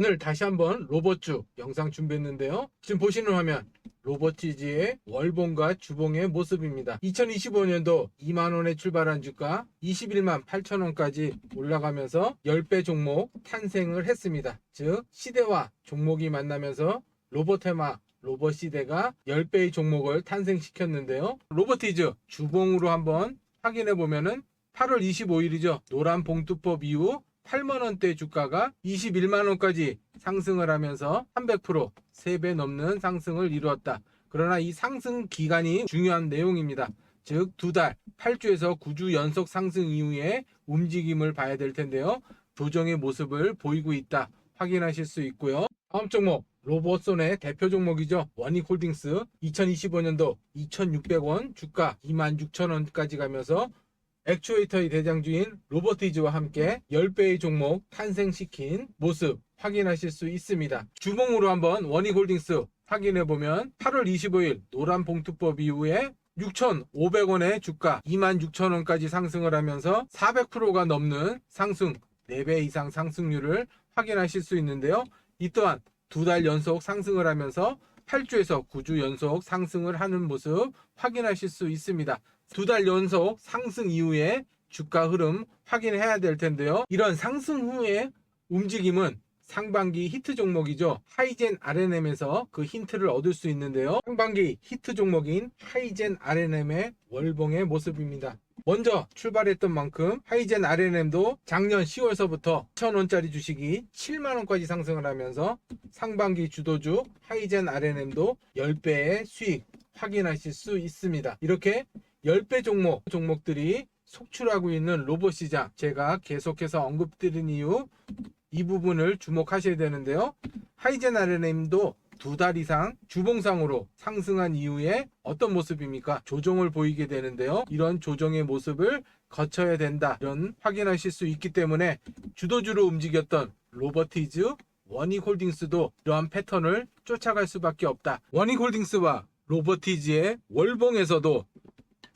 오늘 다시 한번 로봇주 영상 준비했는데요. 지금 보시는 화면 로봇지지의 월봉과 주봉의 모습입니다. 2025년도 2만원에 출발한 주가 21만 8천원까지 올라가면서 10배 종목 탄생을 했습니다. 즉 시대와 종목이 만나면서 로봇테마 로봇 시대가 10배의 종목을 탄생시켰는데요. 로보티즈 주봉으로 한번 확인해 보면은 8월 25일이죠. 노란 봉투법 이후 8만 원대 주가가 21만 원까지 상승을 하면서 300% 3배 넘는 상승을 이루었다. 그러나 이 상승 기간이 중요한 내용입니다. 즉, 두 달, 8주에서 9주 연속 상승 이후에 움직임을 봐야 될 텐데요. 조정의 모습을 보이고 있다. 확인하실 수 있고요. 다음 종목, 로봇손의 대표 종목이죠. 원익홀딩스 2025년도 2,600원 주가 26,000원까지 가면서 액추에이터의 대장주인 로버티즈와 함께 10배의 종목 탄생시킨 모습 확인하실 수 있습니다. 주봉으로 한번 원익홀딩스 확인해 보면 8월 25일 노란 봉투법 이후에 6,500원의 주가 26,000원까지 상승을 하면서 400%가 넘는 상승 4배 이상 상승률을 확인하실 수 있는데요. 이 또한 두 달 연속 상승을 하면서 8주에서 9주 연속 상승을 하는 모습 확인하실 수 있습니다. 두 달 연속 상승 이후에 주가 흐름 확인해야 될 텐데요. 이런 상승 후의 움직임은 상반기 히트 종목이죠. 하이젠 RNM에서 그 힌트를 얻을 수 있는데요. 상반기 히트 종목인 하이젠 RNM의 월봉의 모습입니다. 먼저 출발했던 만큼 하이젠 RNM도 작년 10월서부터 1,000원짜리 주식이 7만원까지 상승을 하면서 상반기 주도주 하이젠 RNM도 10배의 수익 확인하실 수 있습니다. 이렇게 10배 종목, 종목들이 속출하고 있는 로봇 시장 제가 계속해서 언급드린 이유 이 부분을 주목하셔야 되는데요. 하이젠 RNM도 두 달 이상 주봉상으로 상승한 이후에 어떤 모습입니까? 조정을 보이게 되는데요. 이런 조정의 모습을 거쳐야 된다. 이런 확인하실 수 있기 때문에 주도주로 움직였던 로버티즈, 원익홀딩스도 이러한 패턴을 쫓아갈 수밖에 없다. 원익홀딩스와 로버티즈의 월봉에서도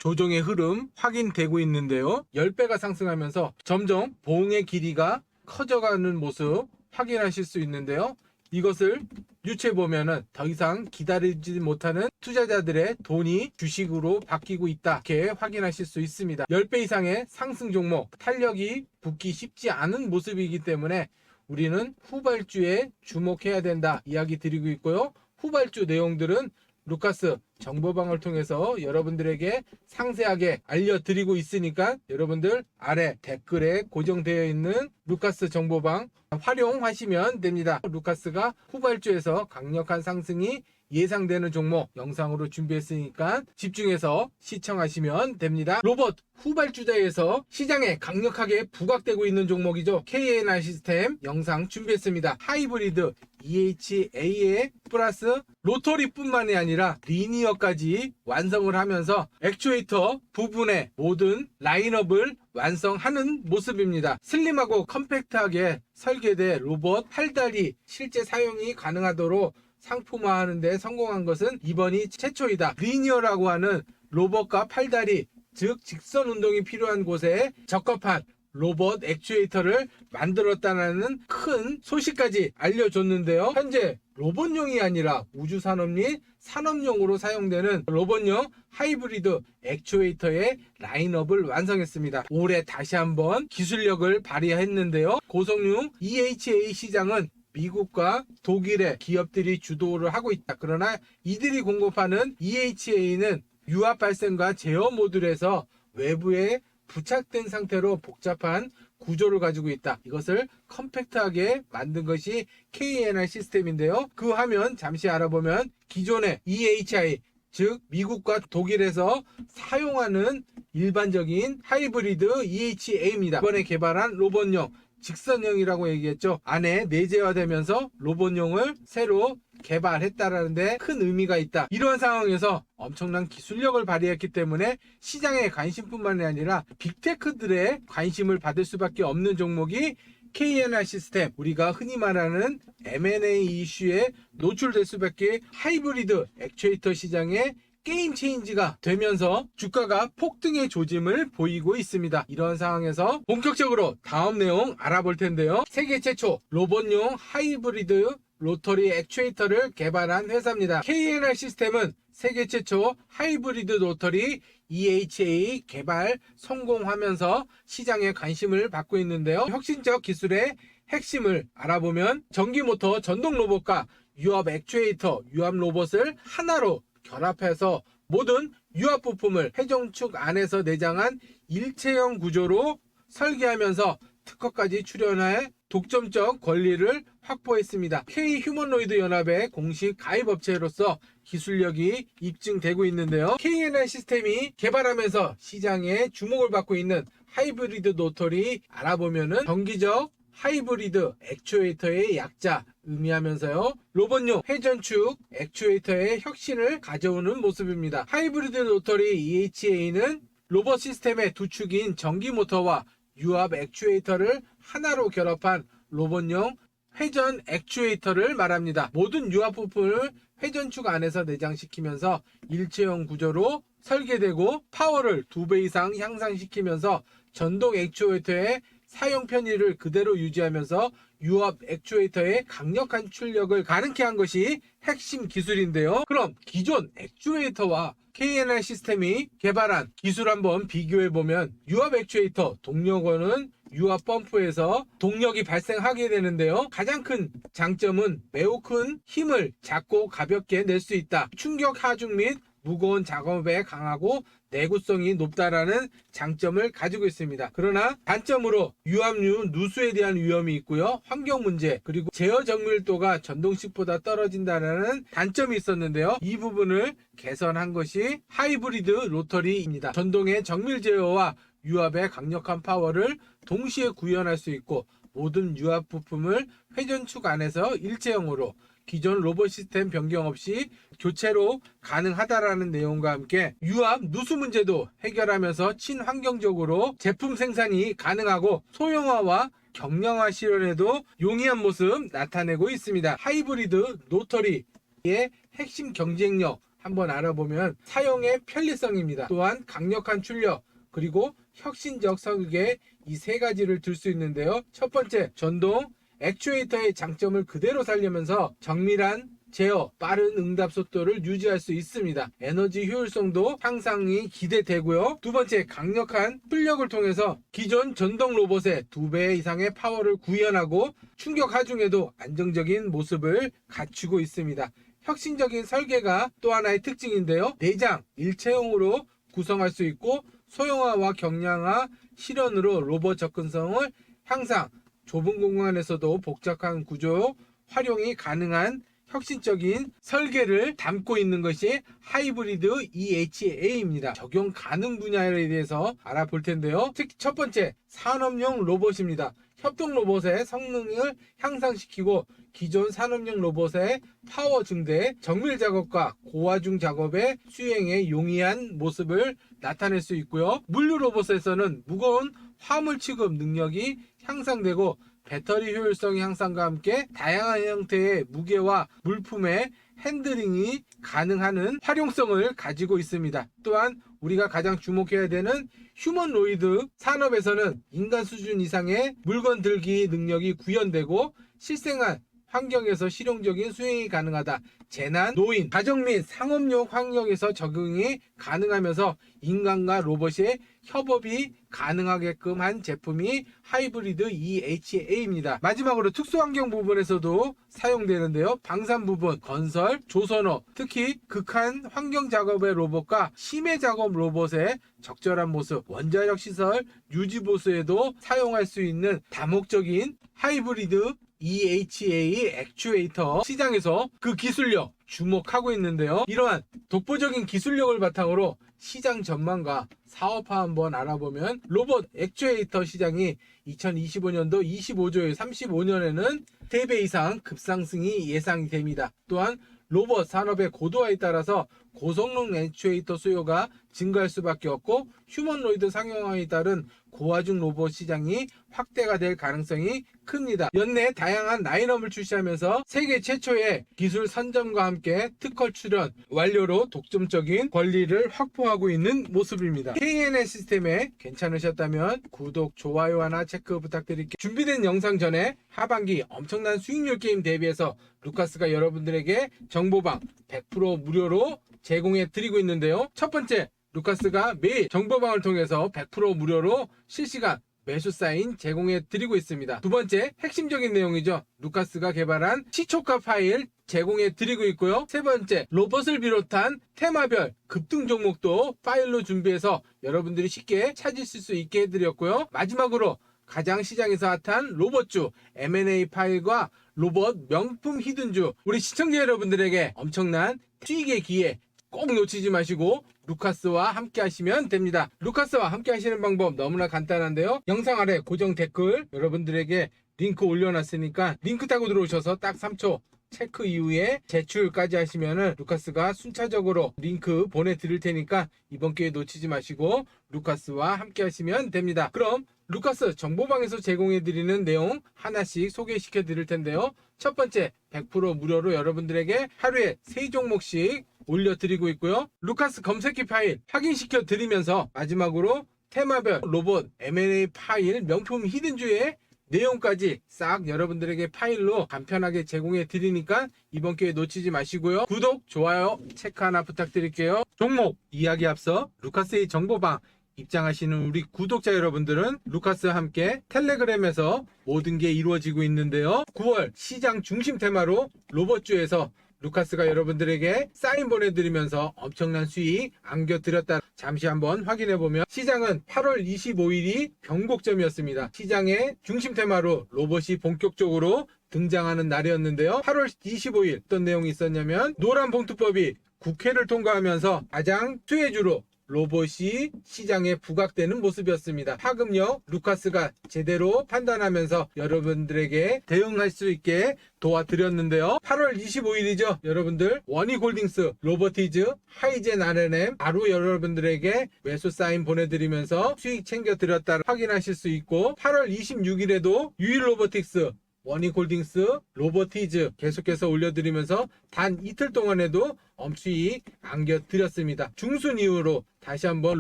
조정의 흐름 확인되고 있는데요. 10배가 상승하면서 점점 봉의 길이가 커져가는 모습 확인하실 수 있는데요. 이것을 유추해 보면은 더 이상 기다리지 못하는 투자자들의 돈이 주식으로 바뀌고 있다. 이렇게 확인하실 수 있습니다. 10배 이상의 상승 종목 탄력이 붙기 쉽지 않은 모습이기 때문에 우리는 후발주에 주목해야 된다 이야기 드리고 있고요. 후발주 내용들은 루카스 정보방을 통해서 여러분들에게 상세하게 알려드리고 있으니까 여러분들 아래 댓글에 고정되어 있는 루카스 정보방 활용하시면 됩니다. 루카스가 후발주에서 강력한 상승이 예상되는 종목 영상으로 준비했으니까 집중해서 시청하시면 됩니다. 로봇 후발주자에서 시장에 강력하게 부각되고 있는 종목이죠. KNR 시스템 영상 준비했습니다. 하이브리드 EHA에 플러스 로터리뿐만이 아니라 리니어까지 완성을 하면서 액추에이터 부분의 모든 라인업을 완성하는 모습입니다. 슬림하고 컴팩트하게 설계된 로봇 팔다리 실제 사용이 가능하도록 상품화하는 데 성공한 것은 이번이 최초이다. 리니어라고 하는 로봇과 팔다리 즉 직선 운동이 필요한 곳에 적합한 로봇 액추에이터를 만들었다는 큰 소식까지 알려줬는데요. 현재 로봇용이 아니라 우주산업 및 산업용으로 사용되는 로봇용 하이브리드 액추에이터의 라인업을 완성했습니다. 올해 다시 한번 기술력을 발휘했는데요. 고성능 EHA 시장은 미국과 독일의 기업들이 주도를 하고 있다. 그러나 이들이 공급하는 EHA는 유압 발생과 제어 모듈에서 외부에 부착된 상태로 복잡한 구조를 가지고 있다. 이것을 컴팩트하게 만든 것이 KNR 시스템인데요. 그 화면 잠시 알아보면 기존의 EHI 즉 미국과 독일에서 사용하는 일반적인 하이브리드 EHA입니다. 이번에 개발한 로봇용 직선형이라고 얘기했죠. 안에 내재화되면서 로봇용을 새로 개발했다라는데 큰 의미가 있다. 이러한 상황에서 엄청난 기술력을 발휘했기 때문에 시장의 관심뿐만이 아니라 빅테크들의 관심을 받을 수밖에 없는 종목이 KNR 시스템 우리가 흔히 말하는 M&A 이슈에 노출될 수밖에 하이브리드 액추에이터 시장의 게임 체인지가 되면서 주가가 폭등의 조짐을 보이고 있습니다. 이런 상황에서 본격적으로 다음 내용 알아볼 텐데요. 세계 최초 로봇용 하이브리드 로터리 액추에이터를 개발한 회사입니다. KNR 시스템은 세계 최초 하이브리드 로터리 EHA 개발 성공하면서 시장에 관심을 받고 있는데요. 혁신적 기술의 핵심을 알아보면 전기 모터 전동 로봇과 유압 액추에이터, 유압 로봇을 하나로 결합해서 모든 유압 부품을 회전축 안에서 내장한 일체형 구조로 설계하면서 특허까지 출연해 독점적 권리를 확보했습니다. K 휴머노이드 연합의 공식 가입 업체로서 기술력이 입증되고 있는데요. KNR 시스템이 개발하면서 시장에 주목을 받고 있는 하이브리드 노털이 알아보면은 정기적 하이브리드 액추에이터의 약자 의미하면서요. 로봇용 회전축 액추에이터의 혁신을 가져오는 모습입니다. 하이브리드 로터리 EHA는 로봇 시스템의 두 축인 전기 모터와 유압 액추에이터를 하나로 결합한 로봇용 회전 액추에이터를 말합니다. 모든 유압 부품을 회전축 안에서 내장시키면서 일체형 구조로 설계되고 파워를 두 배 이상 향상시키면서 전동 액추에이터의 사용 편의를 그대로 유지하면서 유압 액추에이터의 강력한 출력을 가능케 한 것이 핵심 기술인데요. 그럼 기존 액추에이터와 KNR 시스템이 개발한 기술 한번 비교해 보면 유압 액추에이터 동력원은 유압 펌프에서 동력이 발생하게 되는데요. 가장 큰 장점은 매우 큰 힘을 작고 가볍게 낼 수 있다. 충격 하중 및 무거운 작업에 강하고 내구성이 높다라는 장점을 가지고 있습니다. 그러나 단점으로 유압류 누수에 대한 위험이 있고요. 환경 문제 그리고 제어 정밀도가 전동식보다 떨어진다는 단점이 있었는데요. 이 부분을 개선한 것이 하이브리드 로터리입니다. 전동의 정밀 제어와 유압의 강력한 파워를 동시에 구현할 수 있고 모든 유압 부품을 회전축 안에서 일체형으로 기존 로봇 시스템 변경 없이 교체로 가능하다라는 내용과 함께 유압 누수 문제도 해결하면서 친환경적으로 제품 생산이 가능하고 소형화와 경량화 실현에도 용이한 모습 나타내고 있습니다. 하이브리드 노터리의 핵심 경쟁력 한번 알아보면 사용의 편리성입니다. 또한 강력한 출력 그리고 혁신적 설계 이세 가지를 들 수 있는데요. 첫 번째 전동 액추에이터의 장점을 그대로 살리면서 정밀한 제어, 빠른 응답 속도를 유지할 수 있습니다. 에너지 효율성도 향상이 기대되고요. 두 번째, 강력한 출력을 통해서 기존 전동 로봇의 두배 이상의 파워를 구현하고 충격 하중에도 안정적인 모습을 갖추고 있습니다. 혁신적인 설계가 또 하나의 특징인데요. 내장, 일체형으로 구성할 수 있고 소형화와 경량화 실현으로 로봇 접근성을 향상, 좁은 공간에서도 복잡한 구조 활용이 가능한 혁신적인 설계를 담고 있는 것이 하이브리드 EHA입니다. 적용 가능 분야에 대해서 알아볼 텐데요. 특히 첫 번째, 산업용 로봇입니다. 협동 로봇의 성능을 향상시키고 기존 산업용 로봇의 파워 증대, 정밀 작업과 고화중 작업의 수행에 용이한 모습을 나타낼 수 있고요. 물류 로봇에서는 무거운 화물 취급 능력이 향상되고 배터리 효율성 향상과 함께 다양한 형태의 무게와 물품의 핸들링이 가능한 활용성을 가지고 있습니다. 또한 우리가 가장 주목해야 되는 휴먼로이드 산업에서는 인간 수준 이상의 물건 들기 능력이 구현되고 실생활 환경에서 실용적인 수행이 가능하다. 재난, 노인, 가정 및 상업용 환경에서 적용이 가능하면서 인간과 로봇의 협업이 가능하게끔 한 제품이 하이브리드 EHA입니다. 마지막으로 특수환경 부분에서도 사용되는데요. 방산 부분, 건설, 조선업, 특히 극한 환경 작업의 로봇과 심해 작업 로봇의 적절한 모습, 원자력 시설 유지 보수에도 사용할 수 있는 다목적인 하이브리드 EHA 액추에이터 시장에서 그 기술력 주목하고 있는데요. 이러한 독보적인 기술력을 바탕으로 시장 전망과 사업화 한번 알아보면 로봇 액추에이터 시장이 2025년도 25조에 35년에는 3배 이상 급상승이 예상이 됩니다. 또한 로봇 산업의 고도화에 따라서 고성능 액추에이터 수요가 증가할 수밖에 없고 휴머노이드 상용화에 따른 고화중 로봇 시장이 확대가 될 가능성이 큽니다. 연내 다양한 라인업을 출시하면서 세계 최초의 기술 선점과 함께 특허 출연 완료로 독점적인 권리를 확보하고 있는 모습입니다. KNN 시스템에 괜찮으셨다면 구독, 좋아요 하나 체크 부탁드릴게요. 준비된 영상 전에 하반기 엄청난 수익률 게임 대비해서 루카스가 여러분들에게 정보방 100% 무료로 제공해 드리고 있는데요. 첫 번째, 루카스가 매일 정보방을 통해서 100% 무료로 실시간 매수 사인 제공해 드리고 있습니다. 두 번째, 핵심적인 내용이죠. 루카스가 개발한 시초가 파일 제공해 드리고 있고요. 세 번째, 로봇을 비롯한 테마별 급등 종목도 파일로 준비해서 여러분들이 쉽게 찾으실 수 있게 해드렸고요. 마지막으로 가장 시장에서 핫한 로봇주 M&A 파일과 로봇 명품 히든주 우리 시청자 여러분들에게 엄청난 수익의 기회 꼭 놓치지 마시고 루카스와 함께 하시면 됩니다. 루카스와 함께 하시는 방법 너무나 간단한데요. 영상 아래 고정 댓글 여러분들에게 링크 올려놨으니까 링크 타고 들어오셔서 딱 3초 체크 이후에 제출까지 하시면은 루카스가 순차적으로 링크 보내드릴 테니까 이번 기회 놓치지 마시고 루카스와 함께 하시면 됩니다. 그럼 루카스 정보방에서 제공해드리는 내용 하나씩 소개시켜 드릴 텐데요. 첫 번째, 100% 무료로 여러분들에게 하루에 3종목씩 올려드리고 있고요. 루카스 검색기 파일 확인시켜 드리면서 마지막으로 테마별 로봇 M&A 파일 명품 히든주의 내용까지 싹 여러분들에게 파일로 간편하게 제공해 드리니까 이번 기회 놓치지 마시고요. 구독, 좋아요, 체크 하나 부탁드릴게요. 종목 이야기 앞서 루카스의 정보방 입장하시는 우리 구독자 여러분들은 루카스와 함께 텔레그램에서 모든 게 이루어지고 있는데요. 9월 시장 중심 테마로 로봇주에서 루카스가 여러분들에게 사인 보내드리면서 엄청난 수익 안겨드렸다. 잠시 한번 확인해보면 시장은 8월 25일이 변곡점이었습니다. 시장의 중심 테마로 로봇이 본격적으로 등장하는 날이었는데요. 8월 25일 어떤 내용이 있었냐면 노란 봉투법이 국회를 통과하면서 가장 수혜주로 로봇이 시장에 부각되는 모습이었습니다. 파급력 루카스가 제대로 판단하면서 여러분들에게 대응할 수 있게 도와드렸는데요. 8월 25일이죠. 여러분들 원희골딩스, 로버티즈, 하이젠 R&M 바로 여러분들에게 매수 사인 보내드리면서 수익 챙겨드렸다 확인하실 수 있고 8월 26일에도 유일 로보틱스 원희골딩스, 로버티즈 계속해서 올려드리면서 단 이틀 동안에도 엄수익 안겨드렸습니다. 중순 이후로 다시 한번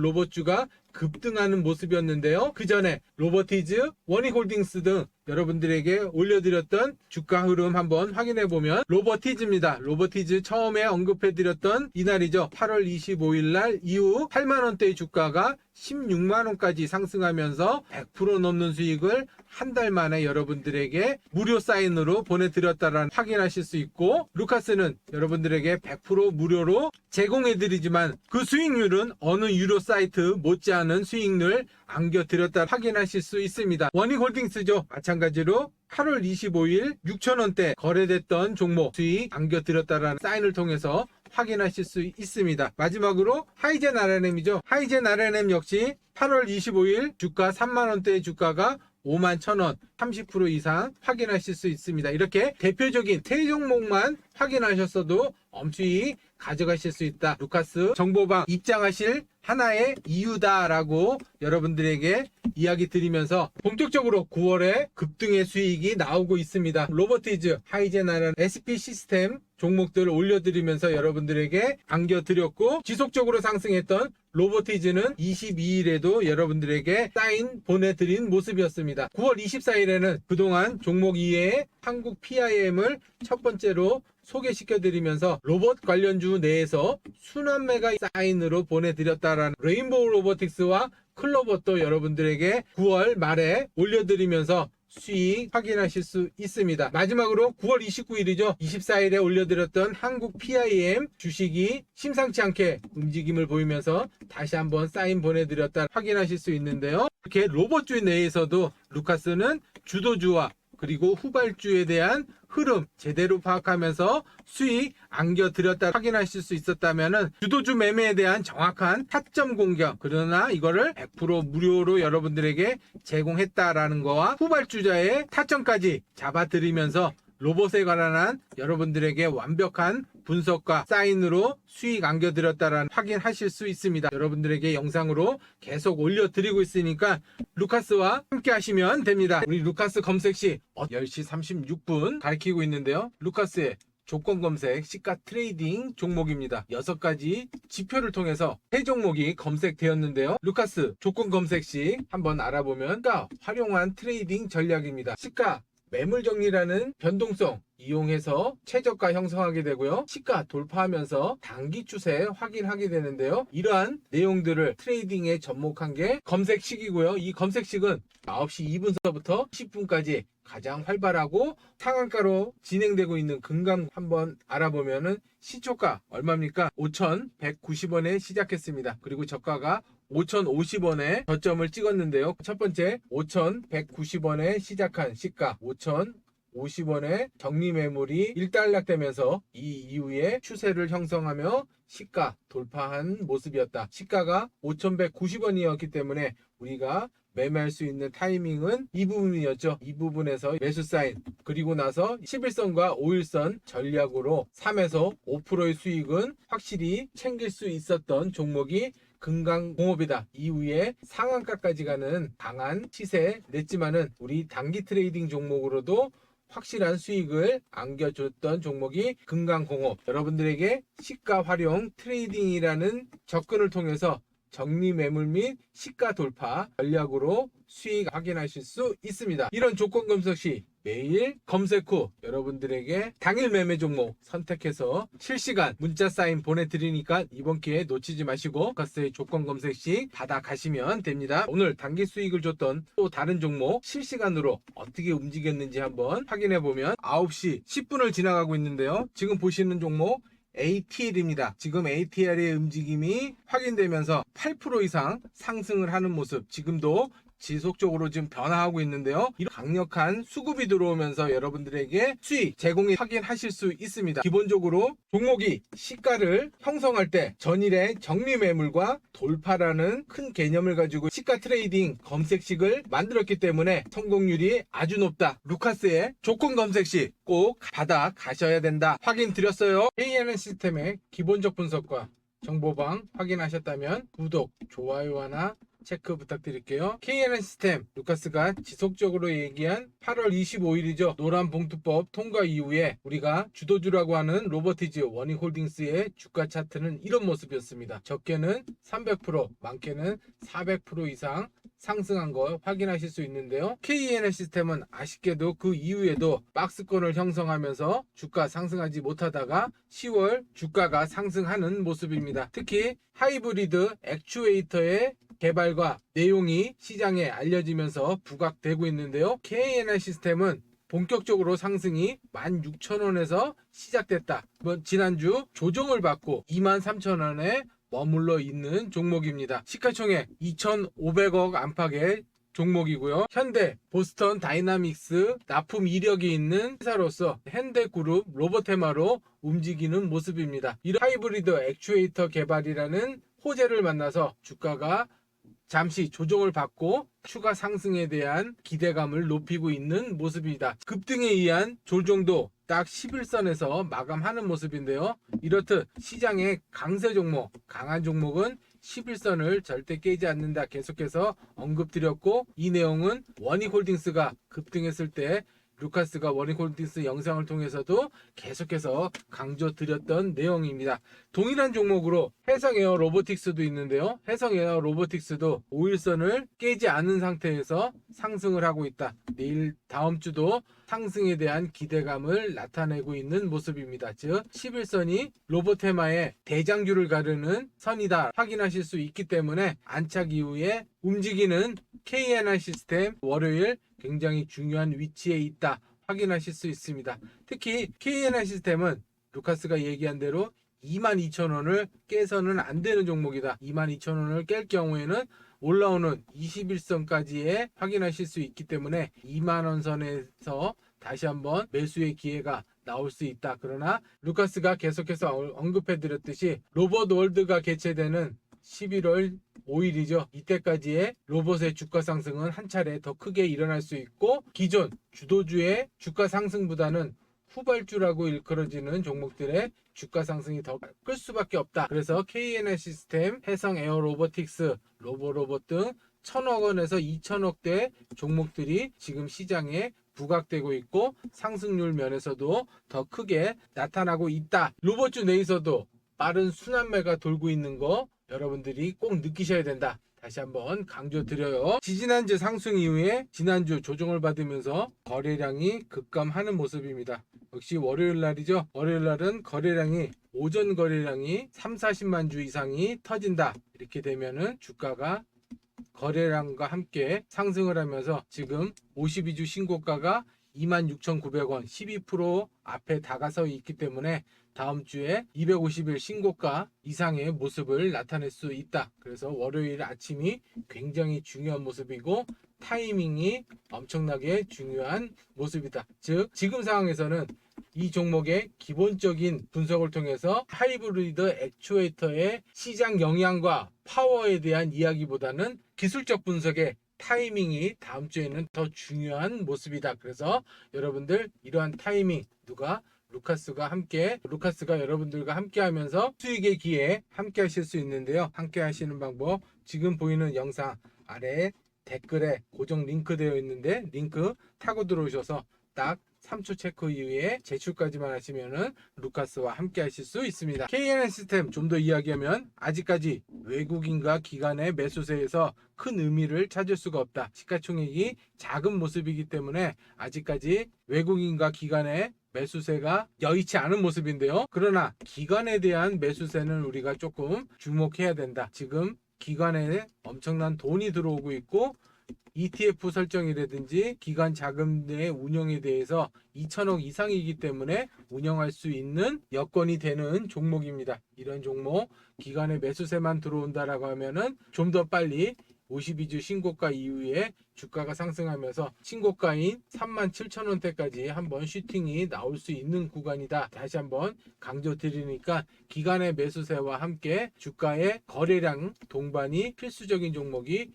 로봇주가 급등하는 모습이었는데요. 그 전에 로버티즈, 원희골딩스 등 여러분들에게 올려드렸던 주가 흐름 한번 확인해 보면 로버티즈입니다. 로버티즈 처음에 언급해드렸던 이날이죠. 8월 25일 날 이후 8만 원대의 주가가 16만 원까지 상승하면서 100% 넘는 수익을 한 달 만에 여러분들에게 무료 사인으로 보내드렸다라는 확인하실 수 있고 루카스는 여러분들에게 100% 무료로 제공해드리지만 그 수익률은 어느 유료 사이트 못지않은 수익률 안겨드렸다 확인하실 수 있습니다. 원희골딩스죠. 마찬가지로 8월 25일 6천원대 거래됐던 종목 수익 안겨드렸다라는 사인을 통해서 확인하실 수 있습니다. 마지막으로 하이젠 R&M이죠. 하이젠 R&M 역시 8월 25일 주가 3만원대의 주가가 5만 1천원 30% 이상 확인하실 수 있습니다. 이렇게 대표적인 세 종목만 확인하셨어도 엄수익 가져가실 수 있다. 루카스 정보방 입장하실 하나의 이유다라고 여러분들에게 이야기 드리면서 본격적으로 9월에 급등의 수익이 나오고 있습니다. 로버티즈, 하이제나는 SP 시스템 종목들을 올려드리면서 여러분들에게 안겨드렸고 지속적으로 상승했던 로보티즈는 22일에도 여러분들에게 사인 보내드린 모습이었습니다. 9월 24일에는 그동안 종목 이외에 한국 PIM을 첫 번째로 소개시켜드리면서 로봇 관련주 내에서 순환매가 사인으로 보내드렸다라는 레인보우 로보틱스와 클로버도 여러분들에게 9월 말에 올려드리면서 수익 확인하실 수 있습니다. 마지막으로 9월 29일이죠. 24일에 올려드렸던 한국 PIM 주식이 심상치 않게 움직임을 보이면서 다시 한번 사인 보내드렸다 확인하실 수 있는데요. 이렇게 로봇주 내에서도 루카스는 주도주와 그리고 후발주에 대한 흐름 제대로 파악하면서 수익 안겨드렸다 확인하실 수 있었다면 주도주 매매에 대한 정확한 타점 공격 그러나 이거를 100% 무료로 여러분들에게 제공했다라는 거와 후발주자의 타점까지 잡아드리면서 로봇에 관한 여러분들에게 완벽한 분석과 사인으로 수익 안겨드렸다라는 확인하실 수 있습니다. 여러분들에게 영상으로 계속 올려드리고 있으니까 루카스와 함께 하시면 됩니다. 우리 루카스 검색 시 10시 36분 가리키고 있는데요. 루카스의 조건 검색 시가 트레이딩 종목입니다. 여섯 가지 지표를 통해서 세 종목이 검색되었는데요. 루카스 조건 검색 시 한번 알아보면 시가 활용한 트레이딩 전략입니다. 시가 매물 정리라는 변동성 이용해서 최저가 형성하게 되고요. 시가 돌파하면서 단기 추세 확인하게 되는데요. 이러한 내용들을 트레이딩에 접목한 게 검색식이고요. 이 검색식은 9시 2분서부터 10분까지 가장 활발하고 상한가로 진행되고 있는 금강 한번 알아보면은 시초가 얼마입니까? 5,190원에 시작했습니다. 그리고 저가가 5,050원에 저점을 찍었는데요. 첫 번째 5,190원에 시작한 시가 5,050원에 정리 매물이 일단락되면서 이 이후에 추세를 형성하며 시가 돌파한 모습이었다. 시가가 5,190원이었기 때문에 우리가 매매할 수 있는 타이밍은 이 부분이었죠. 이 부분에서 매수 사인 그리고 나서 11선과 5일선 전략으로 3에서 5%의 수익은 확실히 챙길 수 있었던 종목이 금강공업이다. 이후에 상한가까지 가는 강한 시세 냈지만은 우리 단기 트레이딩 종목으로도 확실한 수익을 안겨줬던 종목이 금강공업. 여러분들에게 시가 활용 트레이딩이라는 접근을 통해서 정리 매물 및 시가 돌파 전략으로 수익 확인하실 수 있습니다. 이런 조건 검색 시 매일 검색 후 여러분들에게 당일 매매 종목 선택해서 실시간 문자 사인 보내드리니까 이번 기회에 놓치지 마시고 가스의 조건 검색 시 받아 가시면 됩니다. 오늘 단기 수익을 줬던 또 다른 종목 실시간으로 어떻게 움직였는지 한번 확인해 보면 9시 10분을 지나가고 있는데요. 지금 보시는 종목 ATL입니다. 지금 ATL의 움직임이 확인되면서 8% 이상 상승을 하는 모습 지금도 지속적으로 지금 변화하고 있는데요. 이런 강력한 수급이 들어오면서 여러분들에게 수익 제공이 확인하실 수 있습니다. 기본적으로 종목이 시가를 형성할 때 전일의 정리 매물과 돌파라는 큰 개념을 가지고 시가 트레이딩 검색식을 만들었기 때문에 성공률이 아주 높다. 루카스의 조건 검색식 꼭 받아 가셔야 된다. 확인 드렸어요. KNN 시스템의 기본적 분석과 정보방 확인하셨다면 구독, 좋아요 하나 체크 부탁드릴게요. KNN 시스템 루카스가 지속적으로 얘기한 8월 25일이죠. 노란 봉투법 통과 이후에 우리가 주도주라고 하는 로버티즈 워닝홀딩스의 주가 차트는 이런 모습이었습니다. 적게는 300%, 많게는 400% 이상 상승한 거 확인하실 수 있는데요. KNN 시스템은 아쉽게도 그 이후에도 박스권을 형성하면서 주가 상승하지 못하다가 10월 주가가 상승하는 모습입니다. 특히 하이브리드 액추에이터의 개발과 내용이 시장에 알려지면서 부각되고 있는데요. KNN 시스템은 본격적으로 상승이 16,000원에서 시작됐다. 이번 지난주 조정을 받고 23,000원에 머물러 있는 종목입니다. 시가총액 2,500억 안팎의 종목이고요. 현대, 보스턴 다이나믹스 납품 이력이 있는 회사로서 현대그룹 로보테마로 움직이는 모습입니다. 이 하이브리드 액추에이터 개발이라는 호재를 만나서 주가가 잠시 조정을 받고 추가 상승에 대한 기대감을 높이고 있는 모습이다. 급등에 의한 조정도 딱 11선에서 마감하는 모습인데요. 이렇듯 시장의 강세 종목, 강한 종목은 11선을 절대 깨지 않는다. 계속해서 언급드렸고 이 내용은 원익홀딩스가 급등했을 때 루카스가 워닝홀딩스 영상을 통해서도 계속해서 강조드렸던 내용입니다. 동일한 종목으로 해성에어 로보틱스도 있는데요. 해성에어 로보틱스도 5일선을 깨지 않은 상태에서 상승을 하고 있다. 내일 다음 주도 상승에 대한 기대감을 나타내고 있는 모습입니다. 즉 11선이 로보테마의 대장주를 가르는 선이다 확인하실 수 있기 때문에 안착 이후에 움직이는 KNR 시스템 월요일 굉장히 중요한 위치에 있다 확인하실 수 있습니다. 특히 KNR 시스템은 루카스가 얘기한 대로 22,000원을 깨서는 안 되는 종목이다. 22,000원을 깰 경우에는 올라오는 21선까지의 확인하실 수 있기 때문에 2만원 선에서 다시 한번 매수의 기회가 나올 수 있다. 그러나 루카스가 계속해서 언급해 드렸듯이 로봇 월드가 개최되는 11월 5일이죠. 이때까지의 로봇의 주가 상승은 한 차례 더 크게 일어날 수 있고 기존 주도주의 주가 상승보다는 후발주라고 일컬어지는 종목들의 주가 상승이 더끌 수밖에 없다. 그래서 KNI 시스템, 해성 에어 로보틱스, 로보로봇 등 천억 원에서 2천억 대 종목들이 지금 시장에 부각되고 있고 상승률 면에서도 더 크게 나타나고 있다. 로봇주 내에서도 빠른 순환매가 돌고 있는 거 여러분들이 꼭 느끼셔야 된다. 다시 한번 강조드려요. 지지난주 상승 이후에 지난주 조정을 받으면서 거래량이 급감하는 모습입니다. 역시 월요일 날이죠. 월요일 날은 거래량이 오전 거래량이 3, 40만 주 이상이 터진다. 이렇게 되면은 주가가 거래량과 함께 상승을 하면서 지금 52주 신고가가 26,900원 12% 앞에 다가서 있기 때문에 다음 주에 250일 신고가 이상의 모습을 나타낼 수 있다. 그래서 월요일 아침이 굉장히 중요한 모습이고 타이밍이 엄청나게 중요한 모습이다. 즉 지금 상황에서는 이 종목의 기본적인 분석을 통해서 하이브리드 액추에이터의 시장 영향과 파워에 대한 이야기보다는 기술적 분석의 타이밍이 다음 주에는 더 중요한 모습이다. 그래서 여러분들 이러한 타이밍 누가 루카스가 함께 루카스가 여러분들과 함께 하면서 수익의 기회 함께 하실 수 있는데요. 함께 하시는 방법 지금 보이는 영상 아래 댓글에 고정 링크 되어 있는데 링크 타고 들어오셔서 딱 3초 체크 이후에 제출까지만 하시면은 루카스와 함께 하실 수 있습니다. KNN 시스템 좀 더 이야기하면 아직까지 외국인과 기관의 매수세에서 큰 의미를 찾을 수가 없다. 시가총액이 작은 모습이기 때문에 아직까지 외국인과 기관의 매수세가 여의치 않은 모습인데요. 그러나 기관에 대한 매수세는 우리가 조금 주목해야 된다. 지금 기관에 엄청난 돈이 들어오고 있고 ETF 설정이라든지 기관 자금의 운영에 대해서 2천억 이상이기 때문에 운영할 수 있는 여건이 되는 종목입니다. 이런 종목 기관의 매수세만 들어온다라고 하면은 좀 더 빨리 52주 신고가 이후에 주가가 상승하면서 신고가인 37,000원대까지 한번 슈팅이 나올 수 있는 구간이다. 다시 한번 강조 드리니까 기관의 매수세와 함께 주가의 거래량 동반이 필수적인 종목이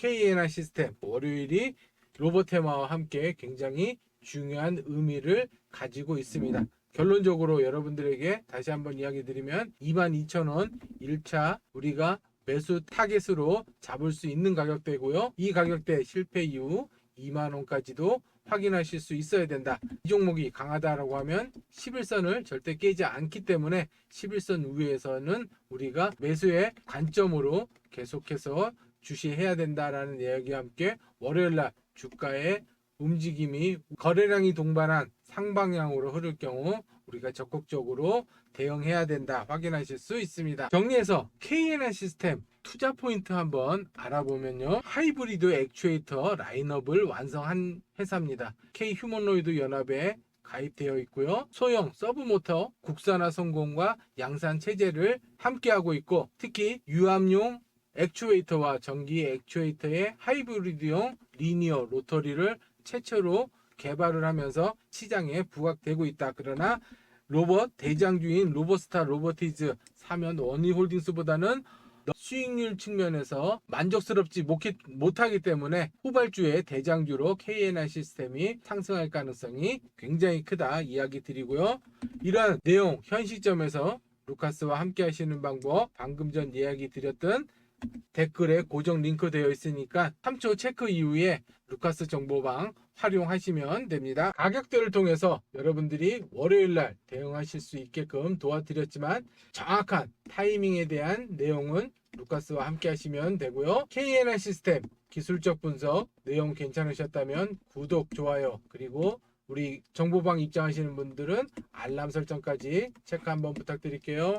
KNI 시스템 월요일이 로보테마와 함께 굉장히 중요한 의미를 가지고 있습니다. 결론적으로 여러분들에게 다시 한번 이야기 드리면 22,000원 1차 우리가 매수 타겟으로 잡을 수 있는 가격대고요. 이 가격대 실패 이후 2만 원까지도 확인하실 수 있어야 된다. 이 종목이 강하다라고 하면 11선을 절대 깨지 않기 때문에 11선 위에서는 우리가 매수의 관점으로 계속해서 주시해야 된다라는 이야기와 함께 월요일 날 주가의 움직임이 거래량이 동반한 상방향으로 흐를 경우 우리가 적극적으로 대응해야 된다 확인하실 수 있습니다. 정리해서 KNI 시스템 투자 포인트 한번 알아보면요. 하이브리드 액추에이터 라인업을 완성한 회사입니다. K 휴머노이드 연합에 가입되어 있고요. 소형 서브모터 국산화 성공과 양산 체제를 함께하고 있고 특히 유압용 액추에이터와 전기 액추에이터의 하이브리드용 리니어 로터리를 최초로 개발을 하면서 시장에 부각되고 있다. 그러나 로봇 대장주인 로버스타 로보티즈 사면 원희홀딩스보다는 수익률 측면에서 만족스럽지 못하기 때문에 후발주의 대장주로 KNI 시스템이 상승할 가능성이 굉장히 크다 이야기 드리고요. 이러한 내용 현 시점에서 루카스와 함께 하시는 방법 방금 전 이야기 드렸던 댓글에 고정 링크 되어 있으니까 3초 체크 이후에 루카스 정보방 활용하시면 됩니다. 가격대를 통해서 여러분들이 월요일 날 대응하실 수 있게끔 도와드렸지만 정확한 타이밍에 대한 내용은 루카스와 함께 하시면 되고요. KNI 시스템 기술적 분석 내용 괜찮으셨다면 구독, 좋아요 그리고 우리 정보방 입장하시는 분들은 알람 설정까지 체크 한번 부탁드릴게요.